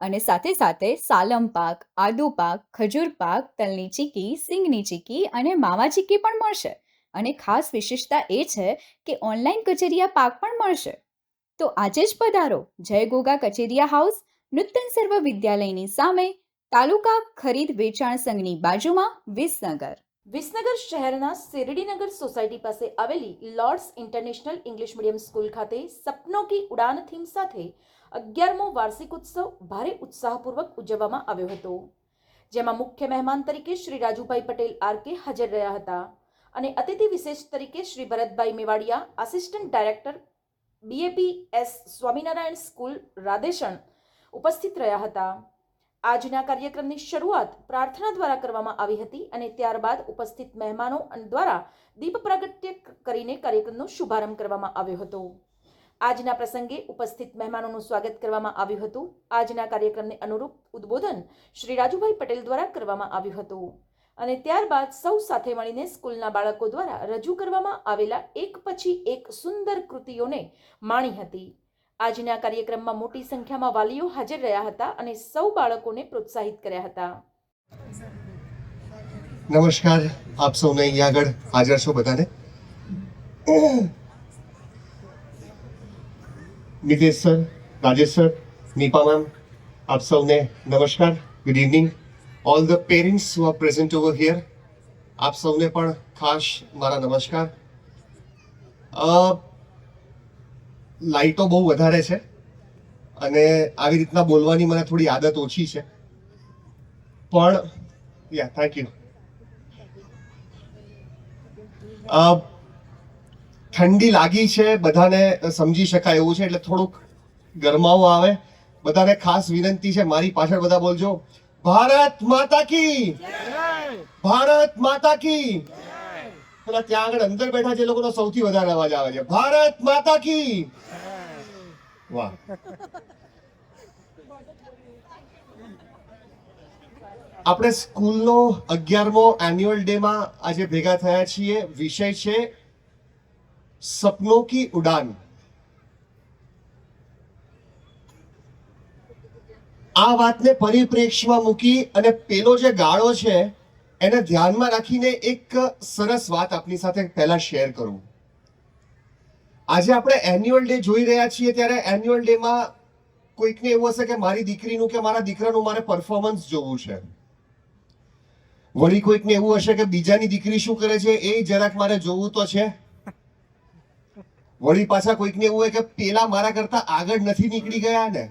અને સાથે સાથે સાલમ પાક, આદુ પાક, ખજૂર પાક, તલની ચીકી, સિંગની ચીકી અને માવા ચીકી પણ મળશે. અને ખાસ વિશેષતા એ છે કે ઓનલાઈન કચેરિયા પાક પણ મળશે. તો આજે જ પધારો. જય ગોગા કચેરિયા હાઉસ, નૂતન સર્વ વિદ્યાલયની સામે, તાલુકા ખરીદ વેચાણ સંઘની બાજુમાં વિસનગર. વિસનગર શહેરના શેરડીનગર સોસાયટી પાસે આવેલી Lords international English medium school ખાતે સપનો કી ઉડાન થીમ સાથે અગિયારમો વાર્ષિક ઉત્સવ ભારે ઉત્સાહપૂર્વક ઉજવવામાં આવ્યો હતો. જેમાં મુખ્ય મહેમાન તરીકે શ્રી રાજુભાઈ પટેલ આરકે હાજર રહ્યા હતા અને અતિથિ વિશેષ તરીકે Shri Bharatbhai Mewadiya, assistant director BAPS Swaminarayan school રાધેશણ ઉપસ્થિત રહ્યા હતા. આજના કાર્યક્રમની શરૂઆત પ્રાર્થના દ્વારા કરવામાં આવી હતી અને ત્યારબાદ ઉપસ્થિત મહેમાનો દ્વારા દીપ પ્રાગટ્ય કરીને કાર્યક્રમનો શુભારંભ કરવામાં આવ્યો હતો. આજના પ્રસંગે ઉપસ્થિત મહેમાનોનું સ્વાગત કરવામાં આવ્યું હતું. આજના કાર્યક્રમને અનુરૂપ ઉદ્બોધન શ્રી રાજુભાઈ પટેલ દ્વારા કરવામાં આવ્યું હતું. અને ત્યારબાદ સૌ સાથે મળીને સ્કૂલના બાળકો દ્વારા રજૂ કરવામાં આવેલા એક પછી એક સુંદર કૃતિઓને માણી હતી. આજના કાર્યક્રમમાં મોટી સંખ્યામાં વાલીઓ હાજર રહ્યા હતા અને સૌ બાળકોને પ્રોત્સાહિત કર્યા હતા. નમસ્કાર, આપ સૌને અહીંયા આગળ હાજર છો બધાને? Nitesh sir, Rajesh sir, Nipa ma'am આપ સૌને નમસ્કાર good evening all the parents who are present over here આપ સૌને પણ ખાસ મારા નમસ્કાર. લાઈટો બહુ વધારે છે. અને આવી રીતના બોલવાની મને થોડી આદત ઓછી છે. પણ યા થેન્ક યુ ઠંડી લાગી છે બધાને સમજી શકાય એવું છે એટલે થોડુંક ગરમાવો આવે. બધાને ખાસ વિનંતી છે મારી પાછળ બધા બોલજો. ભારત માતા કી! ભારત માતા કી! પેલા ત્યાં આગળ અંદર બેઠા છે એ લોકોનો સૌથી વધારે અવાજ આવે છે. ભારત માતા કી! વાહ. આપણે સ્કૂલનો અગિયારમો એન્યુઅલ ડે માં આજે ભેગા થયા છીએ. વિષય છે સપનો કી ઉડાન. આ વાતને પરિપ્રેક્ષ્યમાં મૂકી અને પેલો જે ગાળો છે એને ધ્યાનમાં રાખીને એક સરસ વાત આપની સાથે પહેલા શેર કરું. આજે આપણે એન્યુઅલ ડે જોઈ રહ્યા છીએ ત્યારે એન્યુઅલ ડેમાં કોઈકને એવું હશે કે મારી દીકરીનું કે મારા દીકરાનું મારે પરફોર્મન્સ જોવું છે. વળી કોઈકને એવું હશે કે બીજાની દીકરી શું કરે છે એ જરાક મારે જોવું તો છે. વળી પાછા કોઈકને એવું હોય કે પેલા મારા કરતા આગળ નથી નીકળી ગયા ને.